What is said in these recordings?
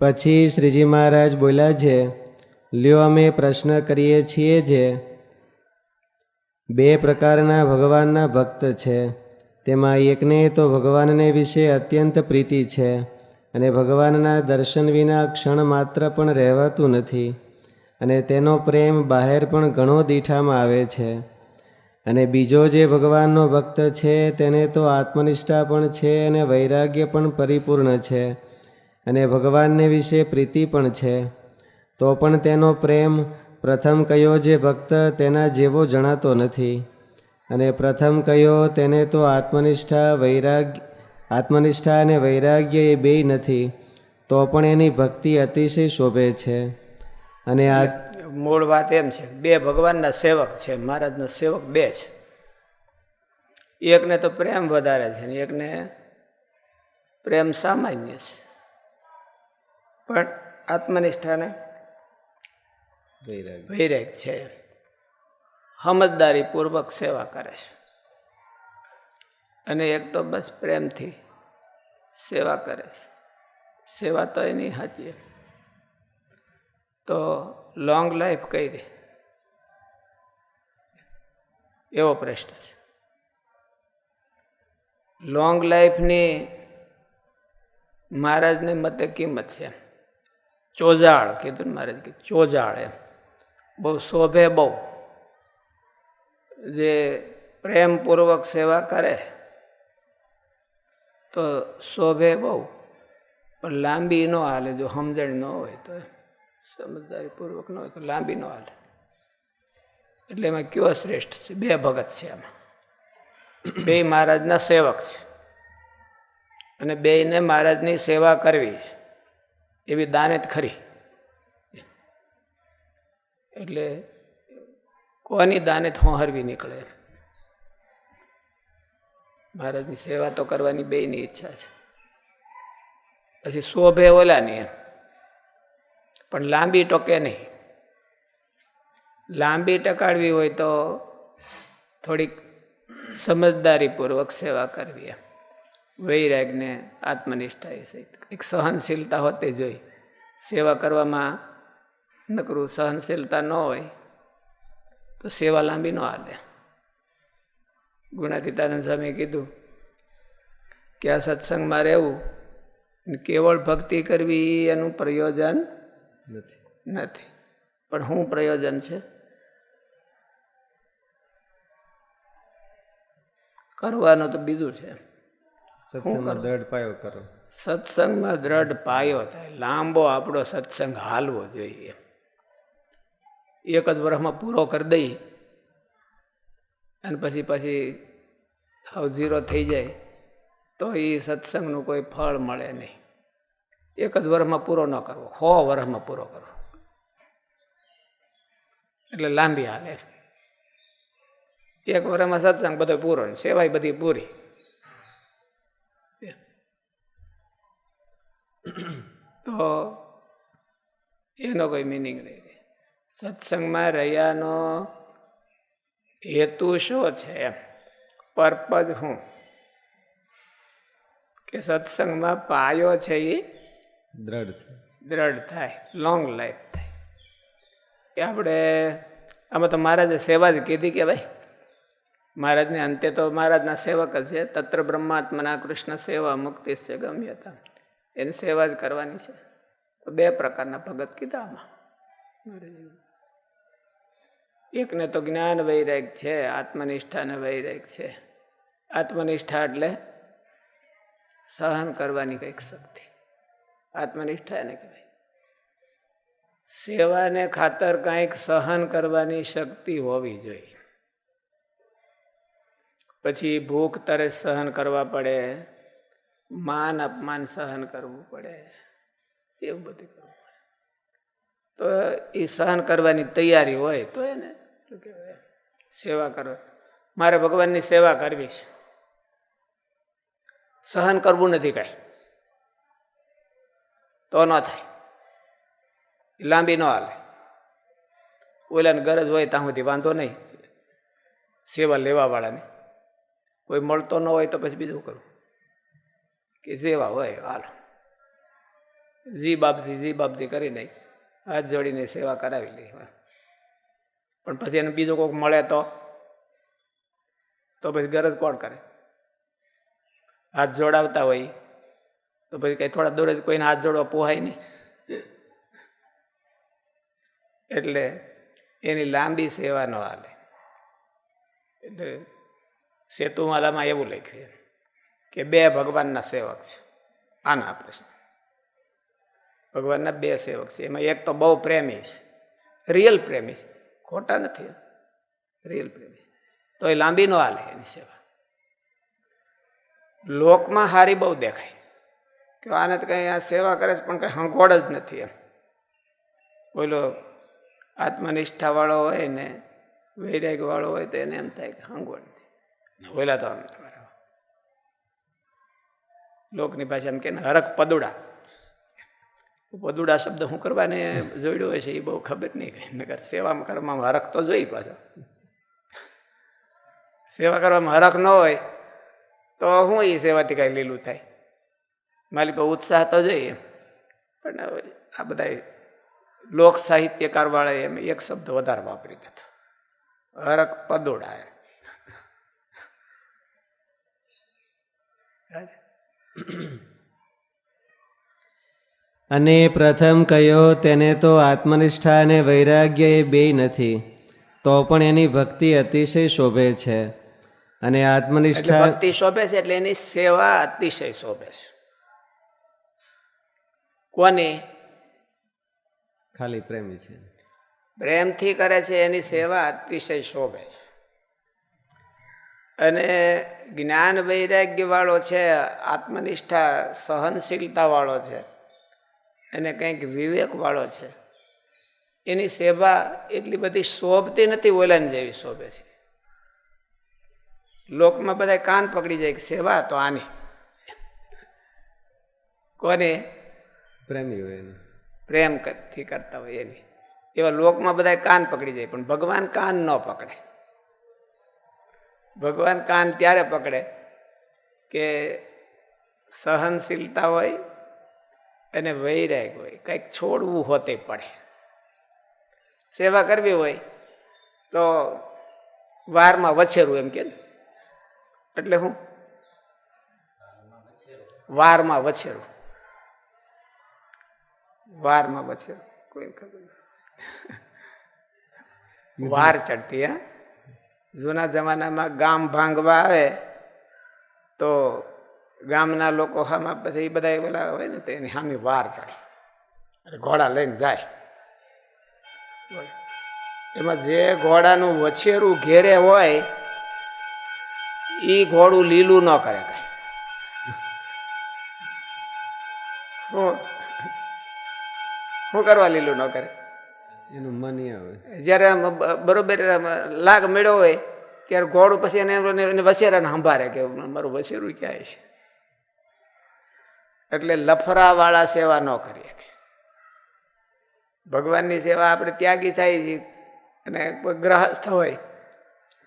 પછી શ્રીજી મહારાજ બોલ્યા છે, લ્યો અમે પ્રશ્ન કરીએ છીએ જે બે પ્રકારના ભગવાનના ભક્ત છે. તેમાં એકને તો ભગવાનને વિશે અત્યંત પ્રીતિ છે અને ભગવાનના દર્શન વિના ક્ષણ માત્ર પણ રહેવાતું નથી અને તેનો પ્રેમ બહાર પણ ઘણો દીઠામાં આવે છે. અને બીજો જે ભગવાનનો ભક્ત છે, તેને તો આત્મનિષ્ઠા પણ છે અને વૈરાગ્ય પણ પરિપૂર્ણ છે. અને ભગવાનને વિશે પ્રીતિ પણ છે. તો પણ તેનો પ્રેમ પ્રથમ કયો જે ભક્ત તેના જેવો જણાતો નથી. અને પ્રથમ કયો તેને તો આત્મનિષ્ઠા, વૈરાગ્ય, આત્મનિષ્ઠા અને વૈરાગ્ય એ બેય નથી. તો પણ એની ભક્તિ અતિશય શોભે છે. અને આ મૂળ વાત એમ છે, બે ભગવાનના સેવક છે, મહારાજના સેવક બે છે એકને તો પ્રેમ વધારે છે ને એકને પ્રેમ સામાન્ય છે. પણ આત્મનિષ્ઠાને વૈરાગ. છે. સમજદારીપૂર્વક સેવા કરે છે. અને એક તો બસ પ્રેમથી સેવા કરે છે. સેવા તો એની હાચી તો લોંગ લાઈફ કઈ દે એવો પ્રશ્ન છે. લોંગ લાઈફની મહારાજને મતે કિંમત છે ચોજાળ કીધું ને મહારાજ કે ચોજાળ એમ. બહુ શોભે બહુ. જે પ્રેમપૂર્વક સેવા કરે તો શોભે બહુ. પણ લાંબી ન હાલે, જો સમજણ ન હોય તો સમજદારીપૂર્વક ન હોય તો લાંબી ન હાલે. એટલે એમાં કયો શ્રેષ્ઠ છે? બે ભગત છે આમાં. બે મહારાજના સેવક છે. અને બેયને મહારાજની સેવા કરવી છે. એવી દાનેત ખરી. એટલે કોની દાનેત હોહરવી નીકળે? મહારાજની સેવા તો કરવાની બેયની ઈચ્છા છે. પછી શોભે ઓલાની એમ. પણ લાંબી ટોકે નહીં. લાંબી ટકાડવી હોય તો થોડીક સમજદારીપૂર્વક સેવા કરવી એમ. વૈરાગને આત્મનિષ્ઠા એ સહિત એક સહનશીલતા હોતી જોઈ સેવા કરવામાં નકરું સહનશીલતા ન હોય તો સેવા લાંબી ન હાલે ગુણાતીતાનંદ સ્વામીએ કીધું કે આ સત્સંગમાં રહેવું કેવળ ભક્તિ કરવી એનું પ્રયોજન નથી. નથી. પણ શું પ્રયોજન છે? કરવાનું તો બીજું છે. સત્સંગમાં દ્રઢ પાયો કરો. સત્સંગમાં દ્રઢ પાયો થાય. લાંબો આપણો સત્સંગ હાલવો જોઈએ. એક જ વર્ષમાં પૂરો કરી દઈ. અને પછી પછી હાવ ઝીરો થઈ જાય. તો એ સત્સંગનું કોઈ ફળ મળે નહીં. એક જ વર્ષમાં પૂરો ન કરવો. સો વર્ષમાં પૂરો કરવો એટલે લાંબી હાલે એક વર્ષમાં સત્સંગ બધો પૂરો ને સેવાય બધી પૂરી. તો એનો કોઈ મિનિંગ નહીં સત્સંગમાં રહ્યાનો હેતુ શું છે? એમ પર્પઝ હું કે સત્સંગમાં પાયો છે એ દ્રઢ થાય દ્રઢ થાય લોંગ લાઈફ થાય. એ આપણે આમાં તો મહારાજે સેવા જ કીધી કે ભાઈ મહારાજને અંતે તો મહારાજના સેવક જ છે. તત્ર બ્રહ્માત્મના કૃષ્ણ સેવા મુક્તિ છે ગમ્ય હતા એની સેવા જ કરવાની છે. તો બે પ્રકારના ભગત કીધા આમાં. એકને તો જ્ઞાન વૈરાગ છે આત્મનિષ્ઠા ને વૈરાગ છે. આત્મનિષ્ઠા એટલે સહન કરવાની કંઈક શક્તિ. આત્મનિષ્ઠા એને કહેવાય. સેવાને ખાતર કંઈક સહન કરવાની શક્તિ હોવી જોઈએ. પછી ભૂખ તરે સહન કરવા પડે માન અપમાન સહન કરવું પડે. એવું બધું કરવું તો એ સહન કરવાની તૈયારી હોય તો એને શું કહેવાય સેવા કરવા. મારે ભગવાનની સેવા કરવી છે. સહન કરવું નથી કાંઈ. તો ન થાય. લાંબી ન હાલે. ઓલાને ગરજ હોય ત્યાં સુધી વાંધો નહીં. સેવા લેવાવાળાને. કોઈ મળતો ન હોય તો પછી બીજું કરું? કે જેવા હોય, હાલો. જી બાબથી જી બાબથી કરી નહીં હાથ જોડીને સેવા કરાવી લે. પણ પછી એને બીજો કોઈક મળે તો તો પછી ગરજ કોણ કરે? હાથ જોડાવતા હોય, તો પછી કંઈ થોડા દૂર જ કોઈને હાથ જોડવા પોહાય નહીં. એટલે એની લાંબી સેવા ન હાલે. એટલે સેતુમાલામાં એવું લખ્યું કે બે ભગવાનના સેવક છે. આના પ્રશ્ન. ભગવાનના બે સેવક છે. એમાં એક તો બહુ પ્રેમી છે. રિયલ પ્રેમી છે. ખોટા નથી. રિયલ પ્રેમી તો એ લાંબી નો હાલે એની સેવા. લોકમાં હારી બહુ દેખાય. કે આને તો કંઈ આ સેવા કરે છે, પણ કંઈ હંકોડ જ નથી એમ. બોલો, આત્મનિષ્ઠાવાળો હોય ને વૈરાગ્યવાળો હોય તો એને એમ થાય કે હંગોળ નથી. ઓલા તો આમ તમારા. લોકની ભાષા એમ કે ને હરક પદુડા. પદુડા શબ્દ હું કરવાને જોડ્યો હોય છે એ બહુ ખબર નહીં નગર સેવામાં કરવામાં હરક તો જોઈ પાછો. સેવા કરવામાં હરક ન હોય, તો હું એ સેવાથી કાંઈ લીલું થાય. મારી બહુ ઉત્સાહ તો જોઈએ પણ આ બધા લોક સાહિત્યકાર વાળાએ એમ એક શબ્દ વધારે વાપરી દીધો હરક પદોડા અને પ્રથમ કયો તેને તો આત્મનિષ્ઠા અને વૈરાગ્ય એ બેય નથી તો પણ એની ભક્તિ અતિશય શોભે છે. અને આત્મનિષ્ઠા ભક્તિ શોભે છે એટલે એની સેવા અતિશય શોભે છે. કોની? ખાલી પ્રેમી છે. પ્રેમથી કરે છે એની સેવા અતિશય શોભે છે. અને જ્ઞાન વૈરાગ્યવાળો છે આત્મનિષ્ઠા સહનશીલતાવાળો છે અને કંઈક વિવેકવાળો છે. એની સેવા એટલી બધી શોભતી નથી ઓલાની જેવી શોભે છે. લોકમાં બધા કાન પકડી જાય કે સેવા તો આની. કોને? પ્રેમી હોય પ્રેમથી કરતા હોય એની. એવા લોકમાં બધા કાન પકડી જાય પણ ભગવાન કાન ન પકડે. ભગવાન કાન ત્યારે પકડે કે સહનશીલતા હોય અને વૈરાગ હોય કંઈક છોડવું હોતે પડે. સેવા કરવી હોય તો વારમાં વછેરું એમ કે એટલે હું? વારમાં વછેરું. વારમાં વછેરું. કોઈ ખબર વાર ચડતી હા? જૂના જમાનામાં ગામ ભાંગવા આવે, તો ગામના લોકો હામાં પછી બધા પેલા હોય ને તો એની સામે વાર ચડે. ઘોડા લઈને જાય. એમાં જે ઘોડાનું વછેરું ઘેરે હોય એ ઘોડું લીલું ન કરે કઈ. શું કરવા લીલું ન કરે? એનું મન આવે. જ્યારે આમ બરોબર લાગ મેળ્યો હોય, ત્યારે ઘોડું પછી એને એને- વછેરાને સંભાળે કે મારું વસેરું ક્યાંય છે? એટલે લફરાવાળા સેવા ન કરીએ ભગવાનની સેવા આપણે ત્યાગી થાય છે, અને ગ્રહસ્થ હોય,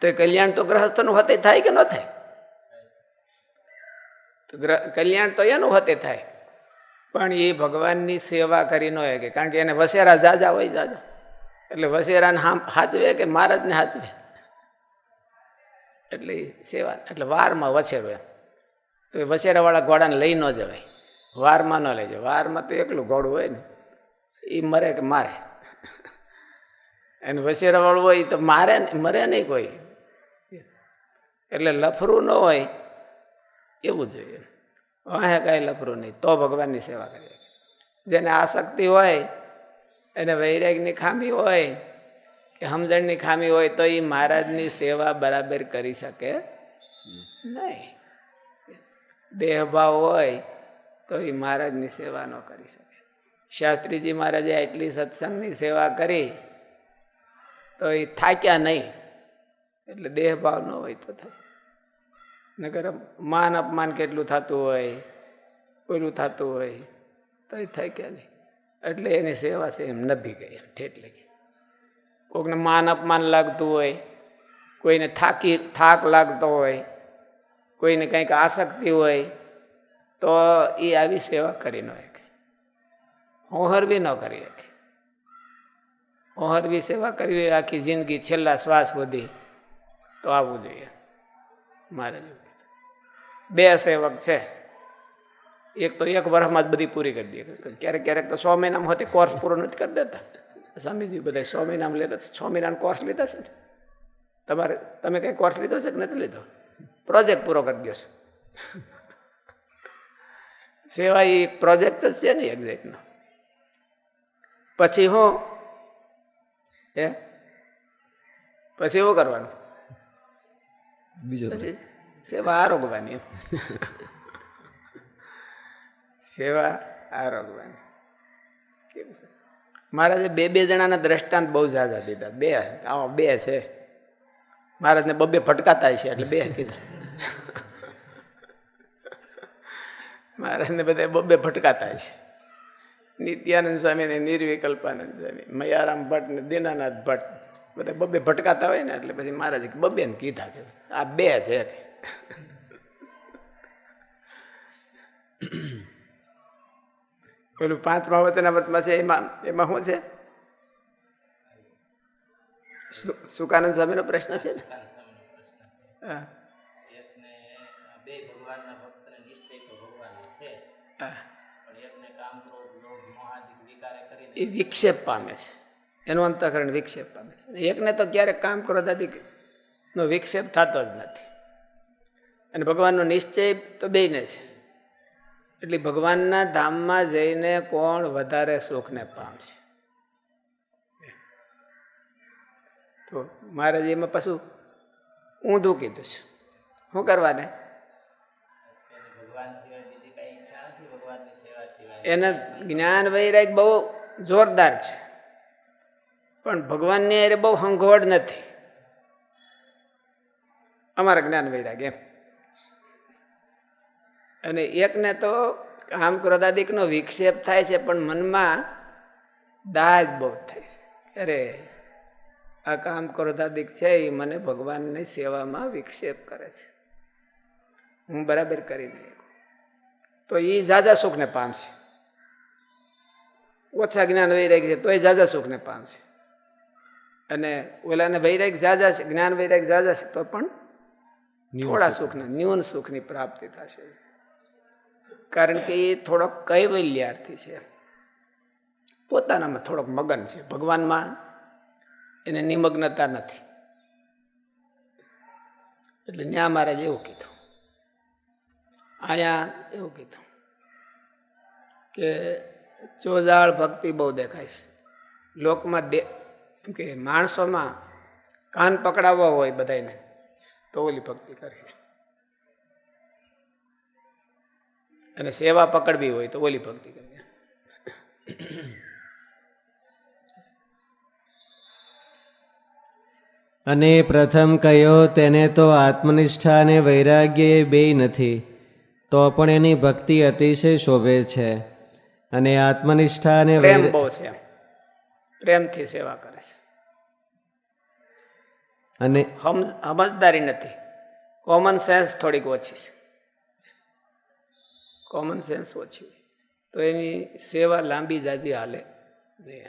તો એ કલ્યાણ તો ગ્રહસ્થનું હતે થાય કે ન થાય? તો કલ્યાણ તો એનું હતે થાય. પણ એ ભગવાનની સેવા કરી ન કે કારણ કે એને વસેરા જાજા હોય જાજા. એટલે વસેરાને હાચવે કે મહારાજને હાચવે? એટલે સેવા, એટલે વારમાં વછેરો એમ. તો એ વછેરાવાળા ઘોડાને લઈ ન જવાય. વારમાં ન લઈ જાય વારમાં તો એકલું ઘોડું હોય ને એ મરે કે મારે? અને વછેરાવાળું હોય તો મારે મરે નહીં કોઈ. એટલે લફરું ન હોય, એવું જોઈએ વાહે કાંઈ લફરું નહીં, તો ભગવાનની સેવા કરીએ જેને આસક્તિ હોય, એને વૈરાગની ખામી હોય, કે સમજણની ખામી હોય, તો એ મહારાજની સેવા બરાબર કરી શકે નહીં. દેહભાવ હોય, તો એ મહારાજની સેવા ન કરી શકે. શાસ્ત્રીજી મહારાજે એટલી સત્સંગની સેવા કરી, તો એ થાક્યા નહીં. એટલે દેહભાવ ન હોય તો થાય. નગર માન અપમાન કેટલું થતું હોય પેલું થતું હોય, તો એ ગયા નહીં. એટલે એની સેવા છે એમ નભી ગઈ, એમ ઠેઠ લગી કોઈકને માન અપમાન લાગતું હોય, કોઈને થાકી, થાક લાગતો હોય, કોઈને કંઈક આસક્તિ હોય, તો એ આવી સેવા કરી ન શકે. ઓહરવી ન કરી હતી ઓહરવી સેવા કરવી આખી જિંદગી છેલ્લા શ્વાસ સુધી, તો આવવું જોઈએ. મારે જેવું. બે સેવક છે. એક તો એક વર્ષમાં જ બધી પૂરી કરી દે. ક્યારેક ક્યારેક તો સો મહિનામાં હોતી કોર્સ પૂરો નથી કરી દેતા. સ્વામીજી બધા સો મહિનામાં લેતા છ. મહિનાનો કોર્સ લીધા છે તમારે તમે કંઈ કોર્સ લીધો છે કે નથી લીધો? પ્રોજેક્ટ પૂરો કરી દો છે. સેવા એ પ્રોજેક્ટ જ છે ને એક્ઝેક્ટનો પછી હું એ પછી એવું કરવાનું? બીજું પછી? સેવા આરોગવાની. સેવા આરોગવાની. કેવું મહારાજે બે બે જણાના દ્રષ્ટાંત બહુ ઝાઝા દીધા. બે આવા બે છે. મહારાજને બબે ફટકાતા છે એટલે બે કીધા. મહારાજને બધા બબે ફટકાતા છે નિત્યાનંદ સ્વામી ને નિર્વિકલ્પાનંદ સ્વામી, મયારામ ભટ્ટ ને દીનાનાથ ભટ્ટ બધા બબે ભટકાતા હોય ને એટલે પછી મહારાજે બબે કીધા કે આ બે છે. પેલું પાંચ પ્રવચના વ્રતમાં છે એમાં એમાં શું છે? સુકાનંદ સ્વામીનો પ્રશ્ન છે ને? હા. બે ભગવાનના ભક્તને નિશ્ચય તો ભગવાનનો છે પણ એકને કામ ક્રોધ લોભ મોહાદિક વિકારે કરીને એ વિક્ષેપ પામે છે. એનું અંતઃકરણ વિક્ષેપ પામે છે. એકને તો ક્યારેક કામ ક્રોધાદિક નો વિક્ષેપ થતો જ નથી. અને ભગવાનનો નિશ્ચય તો બેને છે એટલે ભગવાનના ધામમાં જઈને કોણ વધારે સુખને પામશે? તો મહારાજ એમાં પાછું ઊંધું કીધું છે. શું કરવાને? એને જ્ઞાન વૈરાગ બહુ જોરદાર છે. પણ ભગવાનની અરે બહુ હંગવડ નથી. અમારા જ્ઞાન વૈરાગ એમ. અને એકને તો કામ ક્રોધાદિકનો વિક્ષેપ થાય છે પણ મનમાં દાજ બહુ થાય છે. અરે આ કામ ક્રોધાદિક છે એ મને ભગવાનની સેવામાં વિક્ષેપ કરે છે. હું બરાબર કરી નહીં તો એ ઝાઝા સુખને પામશે. ઓછા જ્ઞાન વૈરાગ છે તોય ઝાઝા સુખને પામશે. અને ઓલાને વૈરાગ ઝાઝા છે જ્ઞાન વૈરાગ ઝાઝા છે તો પણ થોડા સુખના ન્યૂન સુખની પ્રાપ્તિ થશે. કારણ કે એ થોડોક કૈવલ્યાર્થી છે. પોતાનામાં થોડોક મગન છે. ભગવાનમાં એને નિમગ્નતા નથી. એટલે ન્યા મહારાજ એવું કીધું. અહીંયા એવું કીધું કે ચોજાળ ભક્તિ બહુ દેખાય. છે લોકમાં દે કે માણસોમાં કાન પકડાવવા હોય બધાને તો ઓલી ભક્તિ કરવી. અને સેવા પકડવી હોય તો ઓલી ભક્તિ કરવી અને પ્રથમ કહ્યો તેને તો આત્મનિષ્ઠા અને વૈરાગ્ય એ બેય નથી તો પણ એની ભક્તિ અતિશય શોભે છે. અને આત્મનિષ્ઠા અને પ્રેમ બહુ છે પ્રેમથી સેવા કરે છે. અને હમ સમજદારી નથી. કોમન સેન્સ થોડીક ઓછી છે. કોમન સેન્સ ઓછી. તો એની સેવા લાંબી જાજી હાલે. નહીં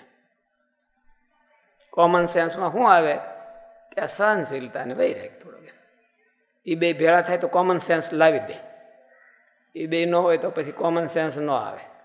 કોમન સેન્સમાં શું આવે? કે આ સહનશીલતાને વહી વૈરાગ થોડોક એ બે ભેળા થાય તો કોમન સેન્સ લાવી દે. એ બે ન હોય તો પછી કોમન સેન્સ ન આવે.